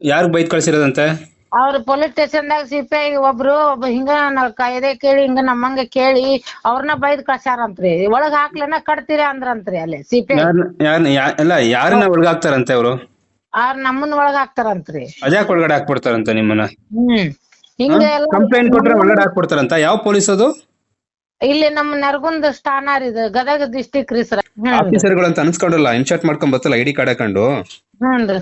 ಯಾರು ಬೈದ್ ಕಳ್ಸಿರೋದಂತೆ? ಅವ್ರ ಪೊಲೀಸ್ ಸ್ಟೇಷನ್ದಾಗ ಸಿಪಿಐ ಒಬ್ರು ಒಬ್ಬ ಹಿಂಗ ನಾವ್ ಕಾಯ್ದೆ ಕೇಳಿ ಹಿಂಗ ನಮ್ಮಂಗ ಕೇಳಿ ಅವ್ರನ್ನ ಬೈದ್ ಕಳ್ಸಾರಂತ್ರಿ ಒಳಗ್ ಹಾಕ್ಲೇನ ಕಟ್ತೀರಿ ಅಂದ್ರಂತ್ರಿ ಅಲ್ಲಿ ಸಿಪಿಐ ಯಾರನ್ನ ಯಾರನ್ನ ಒಳಗ್ ಅಲ್ಲ ಯಾರನ್ನ ಒಳಗಾಕ್ತಾರಂತೆ ಅವರು? ಅವ್ರ ನಮ್ಮನ್ ಒಳಗ್ ಹಾಕ್ತಾರಂತ್ರಿ ಅದ್ಯಾಕ್ ಒಳಗಡೆ ಹಾಕ್ಬಿಡ್ತಾರಂತ ನಿಮ್ಮನ್ನ? ಹ್ಮ್. ಹಿಂಗ ಎಲ್ಲ ಕಂಪ್ಲೇಂಟ್ ಕೊಟ್ರೆ ಒಳಗಡೆ ಹಾಕ್ಬಿಡ್ತಾರಂತ? ಯಾವ ಪೊಲೀಸ್ ಅದು? ಇಲ್ಲಿ ನಮ್ಮ ನರಗುಂದ ಸ್ಟಾನಾರ್ ಇದು ಗದಗ ಡಿಸ್ಟಿಕ್ ರೀ ಸರ್. ಆಫೀಸರ್ ಆಫೀಸರ್ಗಳು ಅಂತ ಅನ್ಸ್ಕೊಂಡಲ್ಲ ಇನ್ಶರ್ಟ್ ಮಾಡ್ಕೊಂಡ್ ಬರ್ತಲ್ಲ ಐಡಿ ಕಾರ್ಡ್ ಹಾಕೊಂಡು?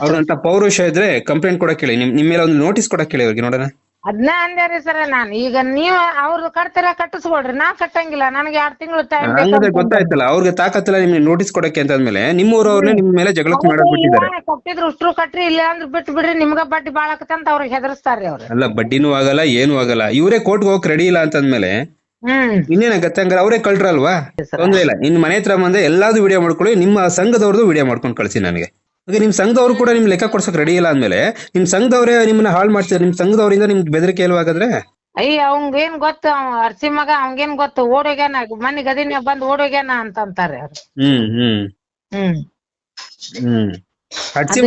ಅವ್ರಂತ ಪೌರುಷ ಇದ್ರೆ ಕಂಪ್ಲೇಂಟ್ ಕೊಡಕ್ ಹೇಳಿ ನಿಮ್ ನಿಮ್ಮ ಮೇಲೆ ಒಂದು ನೋಟಿಸ್ ಕೊಡಕ್ ಹೇಳಿ ಅವ್ರಿಗೆ ನೋಡೋಣ. ಅದ್ನ ಅಂದ್ಯಾರಿ ಸರ ನಾನ್ ಈಗ ನೀವ್ ಅವ್ರು ಕಟ್ತೀರ ಕಟ್ಟಿಸ್ಕೊಡ್ರಿ ನಾ ಕಟ್ಟಂಗಿಲ್ಲ ನನಗೆ ಎರಡ್ ತಿಂಗಳು ಟೈಮ್ ಹಂಗಾದ್ರೆ ಗೊತ್ತಾಯ್ತಲ್ಲ ಅವ್ರಿಗೆ ತಾಕತ್ತಿಲ್ಲ ನಿಮ್ಗೆ ನೋಟಿಸ್ ಕೊಡಕ್ಕೆ ಅಂತ ಅಂದ್ಮೇಲೆ ನಿಮ್ಮೂರವ್ರನ್ನೇ ನಿಮ್ ಮೇಲೆ ಜಗಳಕ್ಕೆ ಮಾಡಕ್ ಬಿಟ್ಟಿದ್ದಾರೆ. ಕಟ್ಟಿದ್ರು ಉಷ್ಟ್ರು ಕಟ್ರಿ ಇಲ್ಲ ಅಂದ್ರೆ ಬಿಟ್ಟು ಬಿಡ್ರಿ ನಿಮ್ಗ ಬಡ್ಡಿ ಬಾಳ ಆಕತ್ತಂತ ಅವ್ರಿಗೆ ಹೆದರ್ಸ್ತಾರ್ರಿ ಅವ್ರು. ಅಲ್ಲ ಬಡ್ಡಿನೂ ಆಗಲ್ಲ ಏನು ಆಗಲ್ಲ. ಇವರೇ ಕೋರ್ಟ್ಗೆ ಹೋಗಕ್ ರೆಡಿ ಇಲ್ಲ ಅಂತಂದ್ಮೇಲೆ ಹ್ಮ್. ಇನ್ನೇನಾಗತ್ತೆ ಹಂಗಾರೆ ಅವರೇ ಕಳ್ರಲ್ವಾ? ತೊಂದ್ರೆ ಇಲ್ಲ. ನಿಮ್ ಮನೆ ಹತ್ರ ಬಂದೆ ಎಲ್ಲಾದ್ರು ವಿಡಿಯೋ ಮಾಡ್ಕೊಳ್ಳಿ. ನಿಮ್ಮ ಸಂಘದವ್ರದ್ದು ವಿಡಿಯೋ ಮಾಡ್ಕೊಂಡು ಕಳ್ಸಿ ನನಗೆ. ನಿಮ್ ಸಂಘದವ್ರು ಕೂಡ ನಿಮ್ ಲೆಕ್ಕ ಕೊಡ್ಸಕ್ ರೆಡಿ ಇಲ್ಲ ಅಂದ್ಮೇಲೆ ನಿಮ್ ಸಂಘದವ್ರೇ ನಿಮ್ಮನ್ನ ಹಾಳು ಮಾಡ್ತಾರೆ ನಿಮ್ ಸಂಘದವರಿಂದ ನಿಮ್ಗೆ ಬೆದರಿಕೆ ಇಲ್ವಾ ಹಾಗಾದ್ರೆ ಅಯ್ಯ ಅವಂಗೇನ್ ಗೊತ್ತು? ಅರ್ಸಿ ಮಗ ಅವಂಗೇನ್ ಗೊತ್ತು? ಓಡೋಗ್ಯಾನ. ಮನೆ ಗದಿನ ಬಂದ್ ಓಡೋಗ್ಯಾನ ಅಂತ ಅಂತಾರೆ ಅವ್ರು. ಹ್ಮ್ ಹ್ಮ್. ಹ್ಮ್. ಹ್ಮ್.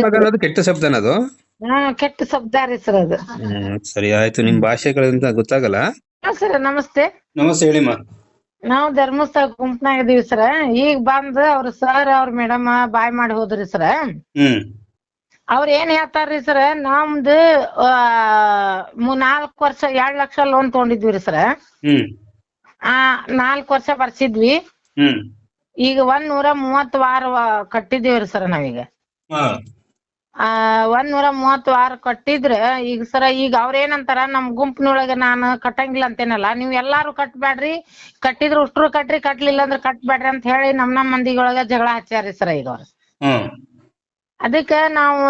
ಮಗ ಅನ್ನೋದು ಕೆಟ್ಟ ಶಬ್ದನ ಅದು ಹ್ಮ್ ಕೆಟ್ಟ ಶಬ್ದ ರೀ ಸರ್ ಅದು. ಹ್ಮ್ ಸರಿ ಆಯ್ತು. ನಿಮ್ ಭಾಷೆಗಳಿಂದ ಗೊತ್ತಾಗಲ್ಲ. ಸರ್ ನಮಸ್ತೆ. ನಮಸ್ತೆ ಹೇಳಿಮ್ಮ ನಾವು ಧರ್ಮಸ್ಥಳ ಗುಂಪನಾಗ ಇದೀವಿ ಸರ. ಈಗ ಬಂದ್ ಅವ್ರ ಸರ್ ಅವ್ರ ಮೇಡಮ್ ಬಾಯ್ ಮಾಡಿ ಹೋದ್ರಿ ಸರ್. ಹ್ಮ್. ಅವ್ರ ಏನ್ ಹೇಳ್ತಾರ್ರಿ ಸರ್ ನಮ್ದು ನಾಲ್ಕ್ ವರ್ಷ ಎರಡ್ ಲಕ್ಷ ಲೋನ್ ತಗೊಂಡಿದ್ವಿ ರೀ ಸರ. ಹ್ಮ್. ಆ ನಾಲ್ಕ್ ವರ್ಷ ಬರ್ಸಿದ್ವಿ. ಹ್ಮ್. ಈಗ ಒಂದ್ ನೂರ ಮೂವತ್ತ್ ವಾರ ಕಟ್ಟಿದ್ವಿ ಕಟ್ಟಿದೀವ್ರಿ ಸರ್ ನಾವೀಗ. ಹಾ. ಆ ಒಂದ್ ನೂರಾ ಮೂವತ್ತ್ ವಾರ ಕಟ್ಟಿದ್ರ ಈಗ ಸರ ಈಗ ಅವ್ರ ಏನಂತಾರ ನಮ್ ಗುಂಪಿನೊಳಗ ನಾನು ಕಟ್ಟಂಗಿಲ್ಲ ಅಂತೇನಲ್ಲ ನೀವ್ ಎಲ್ಲಾರು ಕಟ್ಬ್ಯಾಡ್ರಿ ಕಟ್ಟಿದ್ರ ಉಷ್ಟ್ರು ಕಟ್ರಿ ಕಟ್ಲಿಲ್ಲ ಅಂದ್ರ ಕಟ್ಬ್ಯಾಡ್ರಿ ಅಂತ ಹೇಳಿ ನಮ್ ನಮ್ ಮಂದಿಗೊಳಗ ಜಗಳ ಹಚ್ಚಾರಿ ಸರ ಈಗ ಅವ್ರ. ಹ್ಮ್. ಅದಕ್ಕ ನಾವು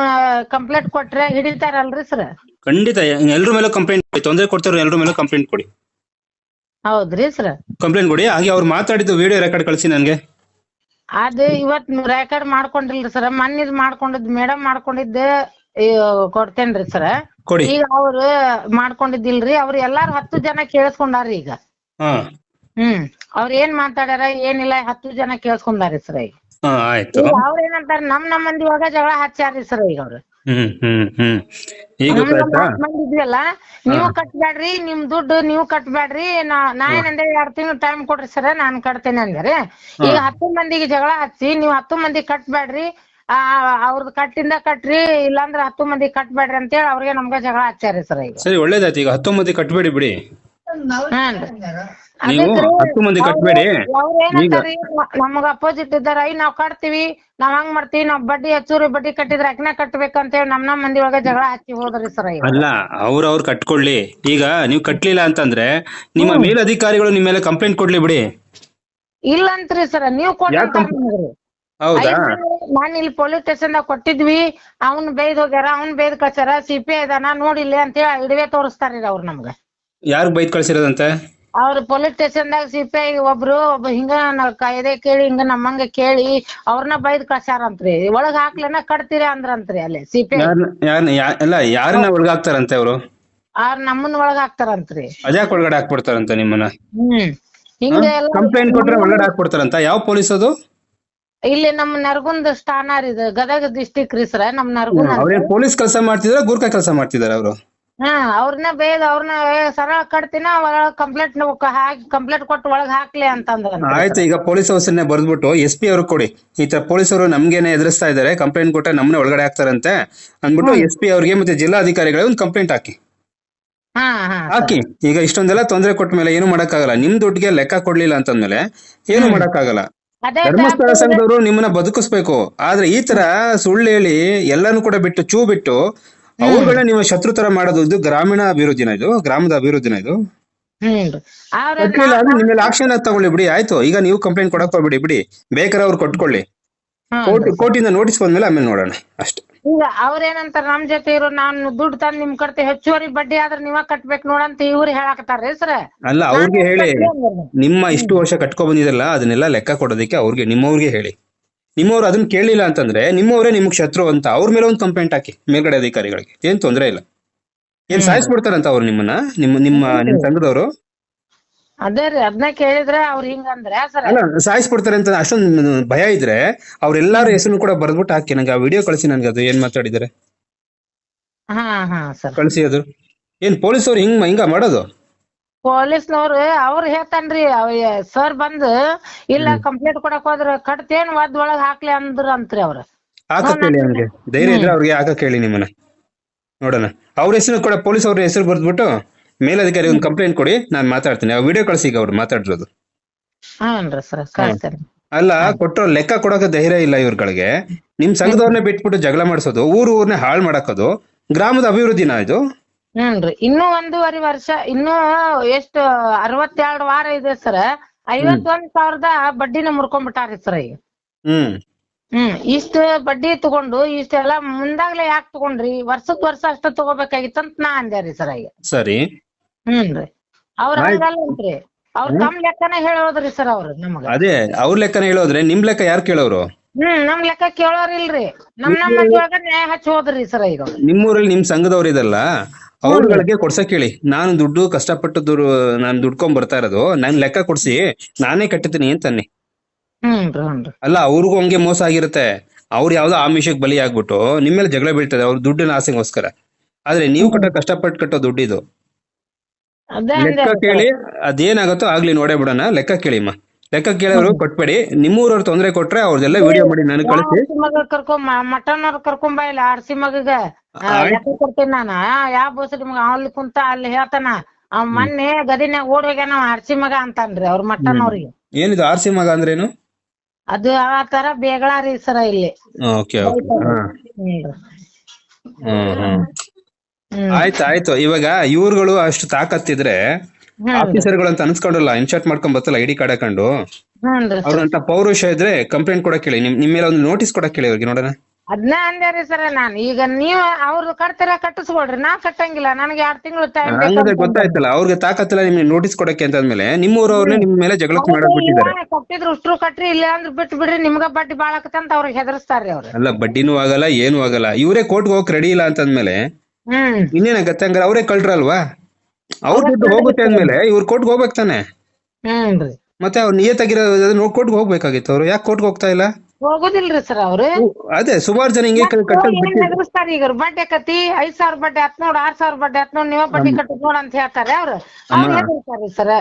ಕಂಪ್ಲೇಂಟ್ ಕೊಟ್ರ ಹಿಡಿತಾರಲ್ರಿ ಸರ್. ಖಂಡಿತ ಎಲ್ರ ಮೇಲೂ ಕಂಪ್ಲೇಂಟ್ ಕೊಡಿ ತೊಂದರೆ ಕೊಡ್ತಾರ ಎಲ್ರ ಮೇಲೂ ಕಂಪ್ಲೇಂಟ್ ಕೊಡಿ. ಹೌದ್ರಿ ಸರ್. ಕಂಪ್ಲೇಂಟ್ ಕೊಡಿ ಹಾಗೆ ಅವ್ರು ಮಾತಾಡಿದ್ದು ವಿಡಿಯೋ ರೆಕಾರ್ಡ್ ಕಳಿಸಿ ನನಗೆ. ಅದ್ ಇವತ್ ರೆಕಾರ್ಡ್ ಮಾಡ್ಕೊಂಡಿಲ್ರಿ ಸರ್. ಮನ್ನಿದ್ ಮಾಡ್ಕೊಂಡಿದ್ ಮೇಡಮ್ ಮಾಡ್ಕೊಂಡಿದ್ದ ಕೊಡ್ತೇನ್ರಿ ಸರ್. ಕೊಡಿ. ಈಗ ಅವ್ರು ಮಾಡ್ಕೊಂಡಿದ್ದಿಲ್ರಿ. ಅವ್ರ ಎಲ್ಲಾರು ಹತ್ತು ಜನ ಕೇಳಿಸ್ಕೊಂಡಾರ್ರಿ ಈಗ. ಹಾ. ಹ್ಮ್. ಅವ್ರ ಏನ್ ಮಾತಾಡ್ಯಾರ ಏನಿಲ್ಲ ಹತ್ತು ಜನ ಕೇಳಿಸ್ಕೊಂಡಾರಿ ಸರ್ ಈಗ. ಹಾ ಆಯ್ತು. ಈಗ ಅವ್ರ ಏನಂತಾರ ನಮ್ ನಮ್ ಮಂದಿ ಒಳಗ ಜಗಳ ಹಚ್ಚಾರ್ರಿ ಸರ್ ಈಗ ಅವ್ರು. ಹ್ಮ್ ಹ್ಮ್ ಹ್ಮ್. ಈಗ ನೀವು ಕಟ್ಬ್ಯಾಡ್ರಿ ನಿಮ್ ದುಡ್ಡು ನೀವು ಕಟ್ಬ್ಯಾಡ್ರಿ ನಾ ನಾ ಏನಂದೆ ಎರಡ್ ತಿಂಗಳು ಟೈಮ್ ಕೊಡ್ರಿ ಸರ್ ನಾನ್ ಕಟ್ತೇನೆ ಅಂದ್ರೆ ಈಗ ಹತ್ತು ಮಂದಿಗೆ ಜಗಳ ಹಚ್ಚಿ ನೀವ್ ಹತ್ತು ಮಂದಿ ಕಟ್ಬ್ಯಾಡ್ರಿ ಆ ಅವ್ರದ್ ಕಟ್ಟಿಂದ ಕಟ್ರಿ ಇಲ್ಲಾಂದ್ರ ಹತ್ತು ಮಂದಿ ಕಟ್ಬ್ಯಾಡ್ರಿ ಅಂತೇಳಿ ಅವ್ರಿಗೆ ನಮ್ಗ ಜಗಳ ಹಚ್ಚಾರಿ ಸರ್ ಈಗ. ಸರಿ ಒಳ್ಳೇದಾಯ್ತು. ಈಗ ಹತ್ತು ಮಂದಿ ಕಟ್ಬೇಡಿ ಬಿಡಿ. ನೀವು ಹತ್ತು ಮಂದಿ ಕಟ್ಬೇಡಿ. ನಮಗ ಅಪೋಸಿಟ್ ಇದ್ದಾರ ಐ ನಾವ್ ಕಟ್ತೀವಿ ನಾವ್ ಹಂಗ್ ಮಾಡ್ತೀವಿ ನಾವ್ ಬಡ್ಡಿ ಹಚ್ಚೂರಿ ಬಡ್ಡಿ ಕಟ್ಟಿದ್ರ ಅಕ್ನ ಕಟ್ಬೇಕಂತೇಳಿ ನಮ್ ನಮ್ ಮಂದಿ ಒಳಗ ಜಗಳ ಹಚ್ಚಿ ಹೋದ್ರಿ ಸರ್ ಅಲ್ಲ ಅವ್ರ ಅವ್ರು ಕಟ್ಕೊಳ್ಳಿ. ಈಗ ನೀವ್ ಕಟ್ಲಿಲ್ಲ ಅಂತಂದ್ರೆ ನಿಮ್ಮ ಮೇಲಧಿಕಾರಿಗಳು ನಿಮ್ಮ ಮೇಲೆ ಕಂಪ್ಲೇಂಟ್ ಕೊಡ್ಲಿ ಬಿಡಿ. ಇಲ್ಲಂತ್ರಿ ಸರ್ ನೀವ್ ಹೌದಾ? ನಾನ್ ಇಲ್ಲಿ ಪೊಲೀಸ್ ಸ್ಟೇಷನ್ ದಾಗ ಕೊಟ್ಟಿದ್ವಿ ಅವ್ನ್ ಬೈದ್ ಹೋಗ್ಯಾರ ಅವ್ನ್ ಬೈದ್ ಕಳ್ಸ್ಯಾರ ಸಿಪಿ ಪಿ ನೋಡಿಲ್ಲ ಅಂತ ಹೇಳಿ ಇಡವೆ ತೋರಿಸ್ತಾರ್ರಿ ಅವ್ರ ನಮ್ಗ. ಯಾರು ಬೈದ್ ಕಳ್ಸಿರೋದಂತೆ? ಅವ್ರ ಪೊಲೀಸ್ ಸ್ಟೇಷನ್ ದಾಗ ಸಿ ಪಿ ಐ ಒಬ್ರು ಒಬ್ಬ ಹಿಂಗ ನಾವ್ ಕಾಯ್ದೆ ಕೇಳಿ ಹಿಂಗ ನಮ್ಮಂಗ ಕೇಳಿ ಅವ್ರನ್ನ ಬೈದ್ ಕಳ್ಸ್ಯಾರಂತ್ರಿ. ಒಳಗ್ ಹಾಕ್ಲೇನ ಕಟ್ತೀರಿ ಅಂದ್ರಂತ್ರಿ ಅಲ್ಲಿ ಸಿ ಪಿ ಐ ಯಾರನ್ನ ಒಳಗ ಹಾಕ್ತಾರಂತೆ ಅವ್ರು? ಅವರು ನಮ್ಮನ್ ಒಳಗ್ ಹಾಕ್ತಾರಂತ್ರಿ ಅದ್ಯಾಕ್ ಒಳಗಡೆ ಹಾಕ್ಬಿಡ್ತಾರಂತ ನಿಮ್ಮನ್ನ? ಹ್ಮ್. ಹಿಂಗ ಎಲ್ಲ ಕಂಪ್ಲೇಂಟ್ ಕೊಟ್ರೆ ಒಳಗಡೆ ಹಾಕ್ಬಿಡ್ತಾರಂತ? ಯಾವ ಪೊಲೀಸ್ ಅದು? ಇಲ್ಲಿ ನಮ್ಮ ನರಗುಂದ ಸ್ಟಾನಾರ್ ಇದು ಗದಗ ಡಿಸ್ಟಿಕ್ ರೀ ಸರ ನಮ್ ನರಗುಂದ ಅವ್ರೇನ್ ಪೊಲೀಸ್ ಕೆಲಸ ಮಾಡ್ತಿದಾರ ಗುರ್ಕ ಕೆಲಸ ಮಾಡ್ತಿದಾರ ಅವರು? ಹಾ ಅವ್ರನ್ನ ಬೇಗ ಅವ್ರನ್ನ ಸರಳ ಕಟ್ತೀನ ಒಳಗ್ ಕಂಪ್ಲೇಂಟ್ ಹಾಕಿ ಕಂಪ್ಲೇಂಟ್ ಕೊಟ್ಟು ಒಳಗ್ ಹಾಕ್ಲಿ ಅಂತಂದ್ರ. ಆಯ್ತು ಈಗ ಪೊಲೀಸ್ ಅವಸರನ್ನೇ ಬರ್ದ್ಬಿಟ್ಟು ಎಸ್ ಪಿ ಅವ್ರಿಗೆ ಕೊಡಿ. ಈ ತರ ಪೊಲೀಸರು ನಮ್ಗೇನೆ ಎದುರಿಸ್ತಾ ಇದಾರೆ ಕಂಪ್ಲೇಂಟ್ ಕೊಟ್ಟರೆ ನಮ್ನ ಒಳಗಡೆ ಹಾಕ್ತಾರಂತೆ ಅಂದ್ಬಿಟ್ಟು ಎಸ್ ಪಿ ಅವ್ರಿಗೆ ಮತ್ತೆ ಜಿಲ್ಲಾಧಿಕಾರಿಗಳಿಗೆ ಒಂದು ಕಂಪ್ಲೇಂಟ್ ಹಾಕಿ. ಹಾ ಹಾ ಹಾಕಿ. ಈಗ ಇಷ್ಟೊಂದೆಲ್ಲ ತೊಂದರೆ ಕೊಟ್ಟ ಮೇಲೆ ಏನು ಮಾಡಕ್ಕಾಗಲ್ಲ. ನಿಮ್ ದುಡ್ಡಿಗೆ ಲೆಕ್ಕ ಕೊಡ್ಲಿಲ್ಲ ಅಂತಂದ್ಮೇಲೆ ಏನು ಮಾಡಕ್ಕಾಗಲ್ಲ. ಆಗಲ್ಲ ಧರ್ಮಸ್ಥಳ ಸಂಘದವರು ನಿಮ್ಮನ್ನ ಬದುಕಿಸ್ಬೇಕು. ಆದ್ರೆ ಈ ತರ ಸುಳ್ಳು ಹೇಳಿ ಎಲ್ಲಾನು ಕೂಡ ಬಿಟ್ಟು ಚೂ ಬಿಟ್ಟು ಅವ್ರುಗಳನ್ನ ನೀವು ಶತ್ರು ತರ ಮಾಡೋದು ಇದು ಗ್ರಾಮೀಣ ಅಭಿವೃದ್ಧಿನ ಇದು ಗ್ರಾಮದ ಅಭಿವೃದ್ಧಿನ ಇದು. ನಿಮ್ಮ ಆಕ್ಷನ್ ತಗೊಳ್ಳಿ ಬಿಡಿ ಆಯ್ತು. ಈಗ ನೀವು ಕಂಪ್ಲೇಂಟ್ ಕೊಡಕ್ ಹೋಗ್ಬಿಡಿ ಬಿಡಿ. ಬೇಕಾದ್ರೆ ಅವ್ರು ಕೊಟ್ಕೊಳ್ಳಿ. ಕೋರ್ಟ್ ಕೋರ್ಟಿಂದ ನೋಟಿಸ್ ಬಂದ್ಮೇಲೆ ಆಮೇಲೆ ನೋಡೋಣ ಅಷ್ಟೇ. ಈಗ ಅವ್ರೇನಂತಾರ ನಮ್ ಜೊತೆ ಇರೋ ನಾನು ದುಡ್ಡು ತಂದ್ ನಿಮ್ ಕಡೆ ಹೆಚ್ಚುವರಿ ಬಡ್ಡಿ ಆದ್ರ ನೀವ ಕಟ್ಬೇಕು ನೋಡಂತ ಇವ್ರು ಹೇಳಾಕತ್ತಾರ್ರಿ ಸರ್? ಅಲ್ಲ ಅವ್ರಿಗೆ ಹೇಳಿ. ನಿಮ್ಮ ಇಷ್ಟು ವರ್ಷ ಕಟ್ಕೊ ಬಂದಿದ್ರಲ್ಲ ಅದನ್ನೆಲ್ಲ ಲೆಕ್ಕ ಕೊಡೋದಕ್ಕೆ ಅವ್ರಿಗೆ ನಿಮ್ಮವ್ರಿಗೆ ಹೇಳಿ. ನಿಮ್ಮವ್ರು ಅದನ್ನ ಕೇಳಲಿಲ್ಲ ಅಂತಂದ್ರೆ ನಿಮ್ಮವರೇ ನಿಮ್ಗೆ ಶತ್ರು ಅಂತ ಅವ್ರ ಮೇಲೆ ಒಂದು ಕಂಪ್ಲೇಂಟ್ ಹಾಕಿ ಮೇಲ್ಗಡೆ ಅಧಿಕಾರಿಗಳಿಗೆ. ಏನ್ ತೊಂದರೆ ಇಲ್ಲ. ಏನ್ ಸಾಯಿಸ್ಬಿಡ್ತಾರಂತ ಅವ್ರು ನಿಮ್ಮನ್ನ? ನಿಮ್ಮ ನಿಮ್ಮ ನಿಮ್ ಸಂಘದವರು ಅದೇ ರೀ ಅದನ್ನ ಕೇಳಿದ್ರೆ ಅವ್ರ ಹಿಂಗಂದ್ರೆ ಸರ್. ಅಲ್ಲ ಸಾಯಿಸ್ಬಿಡ್ತಾರೆ ಅಂತ ಅಷ್ಟೊಂದು ಭಯ ಇದ್ರೆ ಅವ್ರೆಲ್ಲಾರ ಹೆಸರು ಕೂಡ ಬರ್ದ್ಬಿಟ್ಟು ಹಾಕಿ ನಂಗೆ ಆ ವಿಡಿಯೋ ಕಳಿಸಿ ನನ್ಗೆ ಅದು ಏನ್ ಮಾತಾಡಿದ್ರೆ? ಹಾ ಹಾ ಸರ್. ಕಳ್ಸಿ ಅದು. ಏನ್ ಪೊಲೀಸವ್ರು ಹಿಂಗ್ ಹಿಂಗ ಮಾಡೋದು? ಪೊಲೀಸ್ನವ್ರು ಅವ್ರ ಹೇಳ್ತಾನ್ರಿ ಸರ್ ಬಂದ್ ಇಲ್ಲ ಕಂಪ್ಲೇಂಟ್ ಕೊಡಕ್ ಹೋದ್ರ ಕಟ್ತೇನ್ ಒದ್ ಒಳಗ್ ಹಾಕ್ಲಿ ಅಂದ್ರ ಅಂತ್ರಿ ಅವ್ರ ಹಾಕಕ್ ಹೇಳಿ ಅವ್ನಿಗೆ ಧೈರ್ಯ ಇದ್ರೆ ಅವ್ರಿಗೆ ಹಾಕಕ್ ಕೇಳಿ ನಿಮ್ಮನ್ನ. ನೋಡೋಣ. ಅವ್ರ ಹೆಸರು ಕೂಡ ಪೊಲೀಸ್ ಅವ್ರ ಹೆಸರು ಬರ್ದ್ಬಿಟ್ಟು ಮೇಲಧಿಕಾರಿ ಒಂದು ಕಂಪ್ಲೇಂಟ್ ಕೊಡಿ ನಾನು ಮಾತಾಡ್ತೀನಿ. ಆ ವಿಡಿಯೋ ಕಳ್ಸಿ ಈಗ ಅವ್ರು ಮಾತಾಡಿರೋದು. ಸರ್ ಕಳ್ಸ್ತೇನೆ. ಅಲ್ಲ ಕೊಟ್ಟರು ಲೆಕ್ಕ ಕೊಡೋಕೆ ಧೈರ್ಯ ಇಲ್ಲ ಇವ್ರಗಳಿಗೆ. ನಿಮ್ ಸಂಘದವ್ರನ್ನೇ ಬಿಟ್ಬಿಟ್ಟು ಜಗಳ ಮಾಡಿಸೋದು ಊರು ಊರ್ನೇ ಹಾಳ್ ಮಾಡಾಕೋದು ಗ್ರಾಮದ ಅಭಿವೃದ್ಧಿನ ಇದು? ಹ್ಞೂನ್ರಿ. ಇನ್ನೂ ಒಂದೂವರೆ ವರ್ಷ ಇನ್ನೂ ಎಷ್ಟ್ ಅರವತ್ತೆರಡ್ ವಾರ ಇದೆ ಸರ್. ಐವತ್ತೊಂದ್ ಸಾವಿರದ ಬಡ್ಡಿನ ಮುರ್ಕೊಂಡ್ಬಿಟ್ಟಾರಿ ಸರ್ ಈಗ. ಹ್ಮ್. ಹ್ಮ್. ಇಷ್ಟ ಬಡ್ಡಿ ತಗೊಂಡು ಇಷ್ಟೆಲ್ಲಾ ಮುಂದಾಗ್ಲೇ ಯಾಕ್ ತಗೊಂಡ್ರಿ? ವರ್ಷಕ್ ವರ್ಷ ಅಷ್ಟ ತಗೋಬೇಕಾಗಿತ್ತಂತ ನಾ ಅಂದ್ಯಾರಿ ಸರ್ ಈಗ. ಸರಿ. ಹ್ಞೂನ್ರಿ. ಅವ್ರ. ಹಂಗಲ್ಲಂತ್ರಿ ಅವ್ರ ತಮ್ ಲೆಕ್ಕನ ಹೇಳೋದ್ರಿ ಸರ್ ಅವ್ರ ನಮಗ. ಅದೇ ಅವ್ರ ಲೆಕ್ಕನ ಹೇಳೋದ್ರೆ ನಿಮ್ ಲೆಕ್ಕ ಯಾರು ಕೇಳೋರು? ಹ್ಮ್ ನಮ್ ಲೆಕ್ಕ ಕೇಳೋರಿಲ್ರಿ. ನಮ್ ನಮ್ ಮಂದಿ ಒಳಗ ನ್ಯಾಯ ಹಚ್ಚಿ ಹೋದ್ರಿ ಸರ್ ಈಗ ನಿಮ್ಮ ನಿಮ್ಮೂರಲ್ಲಿ ನಿಮ್ ಸಂಘದವ್ರು ಇದಲ್ಲ? ಅವ್ರಗಳಿಗೆ ಕೊಡ್ಸಕ್ ಹೇಳಿ ನಾನು ದುಡ್ಡು ಕಷ್ಟಪಟ್ಟು ದುಡ್ಡು ನಾನು ದುಡ್ಕೊಂಡ್ ಬರ್ತಾ ಇರೋದು ನನ್ ಲೆಕ್ಕ ಕೊಡ್ಸಿ ನಾನೇ ಕಟ್ಟತೀನಿ ಅಂತಾನೆ ಹ್ಞೂನ್ರಿ ಹ್ಞೂನ್ರಿ ಅಲ್ಲ ಅವ್ರಿಗೂ ಹಂಗೆ ಮೋಸ ಆಗಿರುತ್ತೆ. ಅವ್ರು ಯಾವ್ದೋ ಆಮಿಷಕ್ ಬಲಿ ಆಗ್ಬಿಟ್ಟು ನಿಮ್ಮ ಮೇಲೆ ಜಗಳ ಬೀಳ್ತದೆ ಅವ್ರ ದುಡ್ಡಿನ ಆಸೆಗೋಸ್ಕರ. ಆದ್ರೆ ನೀವು ಕಟ್ಟ ಕಷ್ಟಪಟ್ಟು ಕಟ್ಟೋ ದುಡ್ಡಿದು. ಇದು ಲೆಕ್ಕ ಕೇಳಿ ಅದೇನಾಗತ್ತೋ ಆಗ್ಲಿ ನೋಡೇ ಬಿಡೋಣ. ಲೆಕ್ಕ ಕೇಳಿಮ್ಮ. ಲೆಕ್ಕ ಕೇಳೋರು ಕೊಟ್ಬೇಡಿ. ನಿಮ್ಮೂರವ್ರು ತೊಂದರೆ ಕೊಟ್ರೆ ಅವ್ರದೆಲ್ಲ ವಿಡಿಯೋ ಮಾಡಿ ನನಗೆ ಕಳಿಸಿ. ಮಟನ್ ಅವ್ರ ಕರ್ಕೊಂಬ ಇಲ್ಲ ಆರ್ಸಿ ಮಗಗ. ಲೆಕ್ಕ ಕೊಡ್ತೇನಿ ನಾ ಯಾವ ಬಸ್ ನಿಮ್ಗ ಅಲ್ಲಿ ಕುಂತ ಅಲ್ಲಿ ಹೇಳ್ತಾನ? ಅವ್ ಮೊನ್ನೆ ಗದಿನ್ಯಾಗ ಓಡ್ ಹೋಗ್ಯಾನ ಆರ್ಸಿ ಮಗ ಅಂತಾನ್ರಿ ಅವ್ರ ಮಟ್ಟನವ್ರಿಗೆ ಏನಿದು ಆರ್ಸಿ ಮಗ ಅಂದ್ರೇನು? ಅದು ಆ ತರ ಬೇಗಳ ರೀ ಸರ ಇಲ್ಲಿ. ಓಕೆ ಆಯ್ತು ಆಯ್ತು. ಇವಾಗ ಇವ್ರುಗಳು ಅಷ್ಟು ತಾಕತ್ತಿದ್ರೆ ಆಫೀಸರ್ ಆಫೀಸರ್ಗಳು ಅಂತ ಅನ್ಸ್ಕೊಂಡಲ್ಲ. ಇನ್ಶರ್ಟ್ ಮಾಡ್ಕೊಂಡ್ ಬತ್ತಲ್ಲ ಐಡಿ ಕಾರ್ಡ್ ಹಾಕೊಂಡು. ಅವ್ರಂತ ಪೌರುಷ ಇದ್ರೆ ಕಂಪ್ಲೇಂಟ್ ಕೊಡಕ್ ಹೇಳಿ. ನಿಮ್ ನಿಮ್ಮ ಮೇಲೆ ಒಂದು ನೋಟಿಸ್ ಕೊಡಕ್ ಹೇಳಿ ಅವ್ರಿಗೆ ನೋಡೋಣ. ಅದ್ನ ಅಂದ್ಯಾರಿ ಸರ ನಾನ್? ಈಗ ನೀವ್ ಅವ್ರು ಕಟ್ತೀರ ಕಟ್ಟಿಸ್ಕೊಡ್ರಿ ನಾ ಕಟ್ಟಂಗಿಲ್ಲ. ನನಗೆ ಎರಡ್ ತಿಂಗಳು ಟೈಮ್ ಹಂಗಂದ್ರೆ ಗೊತ್ತಾಯ್ತಲ್ಲ ಅವ್ರಿಗೆ ತಾಕತ್ತಿಲ್ಲ ನಿಮ್ಗೆ ನೋಟಿಸ್ ಕೊಡಕ್ಕೆ ಅಂತ ಅಂದ್ಮೇಲೆ ನಿಮ್ಮೂರವ್ರನ್ನೇ ನಿಮ್ ಮೇಲೆ ಜಗಳಕ್ಕೆ ಮಾಡಕ್ ಬಿಟ್ಟಿದ್ದಾರೆ. ಕಟ್ಟಿದ್ರು ಉಷ್ಟ್ರು ಕಟ್ರಿ ಇಲ್ಲ ಅಂದ್ರ ಬಿಟ್ಟು ಬಿಡ್ರಿ ನಿಮ್ಗ ಬಡ್ಡಿ ಬಾಳ ಅಂತ ಅವ್ರಿಗೆ ಹೆದರ್ಸ್ತಾರ್ರಿ ಅವ್ರು. ಅಲ್ಲ ಬಡ್ಡಿನೂ ಆಗಲ್ಲ ಏನು ಆಗಲ್ಲ. ಇವರೇ ಕೋರ್ಟ್ಗೆ ಹೋಗಕ್ ರೆಡಿ ಇಲ್ಲ ಅಂತಂದ್ಮೇಲೆ ಹ್ಮ್. ಇನ್ನೇನಾಗತ್ತೆ ಹಂಗಾರೆ ಅವರೇ ಕಳ್ರಲ್ವಾ? ಅವ್ರ ದುಡ್ಡು ಹೋಗುತ್ತೆ ಅಂದ್ಮೇಲೆ ಇವ್ರು ಕೋರ್ಟ್ಗೆ ಹೋಗ್ಬೇಕು ತಾನೆ? ಹ್ಮ್ ಮತ್ತೆ ಅವ್ರು ನಿಯತ್ತಾಗಿರೋ ಕೋರ್ಟ್ಗೆ ಹೋಗ್ಬೇಕಾಗಿತ್ತು ಅವ್ರು. ಯಾಕೆ ಕೋರ್ಟ್ಗೆ ಹೋಗ್ತಾ ಇಲ್ಲ? ಹೋಗುದಿಲ್ರಿ ಸರ್ ಅವ್ರು. ಅದೇ ಸುಮಾರು ಜನ ಹಿಂಗೆ ಹೆದರ್ಸ್ತಾರ ಈಗ ಬಡ್ಡೆ ಕತಿ ಐದ್ ಸಾವಿರ ಬಡ್ಡಿ ಹತ್ ನೋಡ್ ಆರ್ ಸಾವಿರ ಬಡ್ಡೆ ಹತ್ ನೋಡ್ ನೀವ ಬಡ್ಡಿ ಕಟ್ಟದ್ ನೋಡ್ ಅಂತ ಹೇಳ್ತಾರೆ ಅವ್ರು. ಅವ್ರು ಸರ್?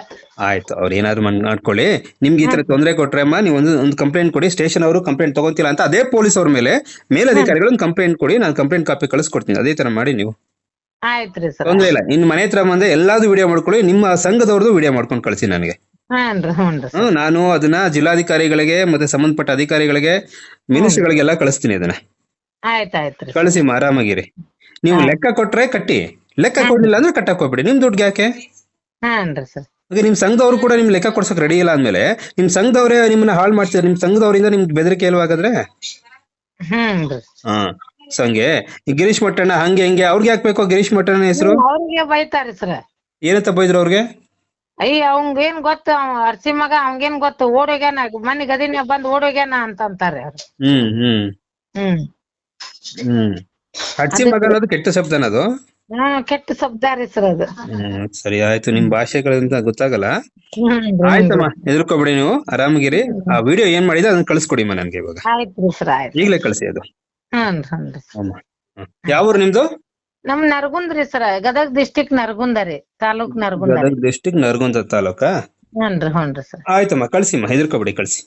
ಆಯ್ತು ಅವ್ರು ಏನಾದ್ರು ಮಾಡ್ಕೊಳ್ಳಿ. ನಿಮ್ಗೆ ಈ ತರ ತೊಂದರೆ ಕೊಟ್ರೆ ಅಮ್ಮ ನೀವು ಒಂದು ಒಂದು ಕಂಪ್ಲೇಂಟ್ ಕೊಡಿ ಸ್ಟೇಷನ್ ಅವರು ಕಂಪ್ಲೇಂಟ್ ತಗೊಂತಿಲ್ಲ ಅಂತ ಅದೇ ಪೊಲೀಸ್ ಅವ್ರ ಮೇಲೆ ಮೇಲಧಿಕಾರಿಗಳು ಕಂಪ್ಲೇಂಟ್ ಕೊಡಿ ನಾನು ಕಂಪ್ಲೇಂಟ್ ಕಾಪಿ ಕಳಿಸ್ಕೊಡ್ತೀನಿ. ಅದೇ ತರ ಮಾಡಿ ನೀವು. ಆಯ್ತ್ರಿ ಸರ್. ತೊಂದ್ರೆ ಇಲ್ಲ. ನಿನ್ ಮನೆ ಹತ್ರ ಬಂದ್ರೆ ಎಲ್ಲಾದ್ರು ವಿಡಿಯೋ ಮಾಡ್ಕೊಳ್ಳಿ ನಿಮ್ಮ ಸಂಘದವ್ರದ್ದು ವಿಡಿಯೋ ಮಾಡ್ಕೊಂಡು ಕಳಿಸಿ ನನಗೆ. ಹ್ಮ್ ನಾನು ಅದನ್ನ ಜಿಲ್ಲಾಧಿಕಾರಿಗಳಿಗೆ ಮತ್ತೆ ಸಂಬಂಧಪಟ್ಟ ಅಧಿಕಾರಿಗಳಿಗೆ ಮಿನಿಸ್ಟರ್ಗಳಿಗೆಲ್ಲ ಕಳಿಸ್ತೀನಿ ಅದನ್ನ ಕಳಿಸಿ ಆರಾಮಾಗಿರಿ. ನೀವು ಲೆಕ್ಕ ಕೊಟ್ರೆ ಕಟ್ಟಿ. ಲೆಕ್ಕ ಕೊಡ್ಲಿಲ್ಲ ಅಂದ್ರೆ ಕಟ್ಟಕ್ ಹೋಗ್ಬಿಡಿ. ನಿಮ್ ದುಡ್ಡು ಯಾಕೆ? ನಿಮ್ ಸಂಘದವ್ರು ಕೂಡ ನಿಮ್ ಲೆಕ್ಕ ಕೊಡ್ಸಕ್ ರೆಡಿ ಇಲ್ಲ ಅಂದ್ಮೇಲೆ ನಿಮ್ ಸಂಘದವ್ರೇ ನಿಮ್ಮನ್ನ ಹಾಳು ಮಾಡ್ತಾರೆ ನಿಮ್ ಸಂಘದವರಿಂದ ನಿಮ್ಗೆ ಬೆದರಿಕೆ ಇಲ್ವಾಗಾದ್ರೆ ಹಾ ಸಂಗೆ. ಗಿರೀಶ್ ಮಟ್ಟಣ್ಣ ಹಂಗೆ ಹಿಂಗೆ ಅವ್ರಿಗೆ ಹಾಕ್ಬೇಕು ಗಿರೀಶ್ ಮಟ್ಟಣ್ಣ ಹೆಸರು? ಏನಂತ ಬೈದ್ರು ಅವ್ರಿಗೆ? ಅಯ್ಯ ಅವಂಗೇನ್ ಗೊತ್ತು ಗೊತ್ತ ಅರ್ಸಿ ಮಗ ಅವಂಗೇನ್ ಗೊತ್ತು ಓಡೋಗ್ಯಾನ ಮನೆ ಗದಿನ ಬಂದ್ ಓಡೋಗ್ಯಾನ ಅಂತ ಅಂತಾರೆ ಅವ್ರು. ಹ್ಮ್ ಹ್ಮ್. ಹ್ಮ್. ಹ್ಮ್. ಮಗ ಅನ್ನೋದು ಕೆಟ್ಟ ಶಬ್ದನ ಅದು ಹ್ಮ್ ಕೆಟ್ಟ ಶಬ್ದ ರೀ ಸರ್ ಅದು. ಹ್ಮ್ ಸರಿ ಆಯ್ತು. ನಿಮ್ ಭಾಷೆಗಳಿಂದ ಗೊತ್ತಾಗಲ್ಲ? ಹ್ಮ್ ಆಯ್ತಮ್ಮ ಹೆದರ್ಕೋಬೇಡಿ ನೀವು. ಆರಾಮಾಗಿರಿ. ಆ ವಿಡಿಯೋ ಏನ್ ಮಾಡಿದ ಅದನ್ನ ಕಳಿಸ್ಕೊಡಿಮ್ಮ ನನ್ಗೆ ಇವಾಗ. ಆಯ್ತ್ರಿ ಸರ್ ಆಯ್ತು ಈಗಲೇ ಕಳಿಸಿ ಅದು. ಹ್ಞೂ ಹ್ಞೂ ಅಮ್ಮ. ಯಾವ ಊರು ನಿಮ್ದು? ನಮ್ ನರಗುಂದ್ ರೀ ಸರ್ ಗದಗ ಡಿಸ್ಟಿಕ್ ನರಗುಂದ ರೀ ತಾಲೂಕ್ ನರಗುಂದ ಗದಗ ಡಿಸ್ಟಿಕ್ ನರಗುಂದ ತಾಲೂಕಾ? ಹ್ಞೂನ್ರಿ ಹ್ಞೂನ್ರಿ ಸರ್. ಆಯ್ತಮ್ಮ ಕಳ್ಸಿಮ್ಮ ಹೆದರ್ಕೋಬೇಡಿ ಕಳ್ಸಿ.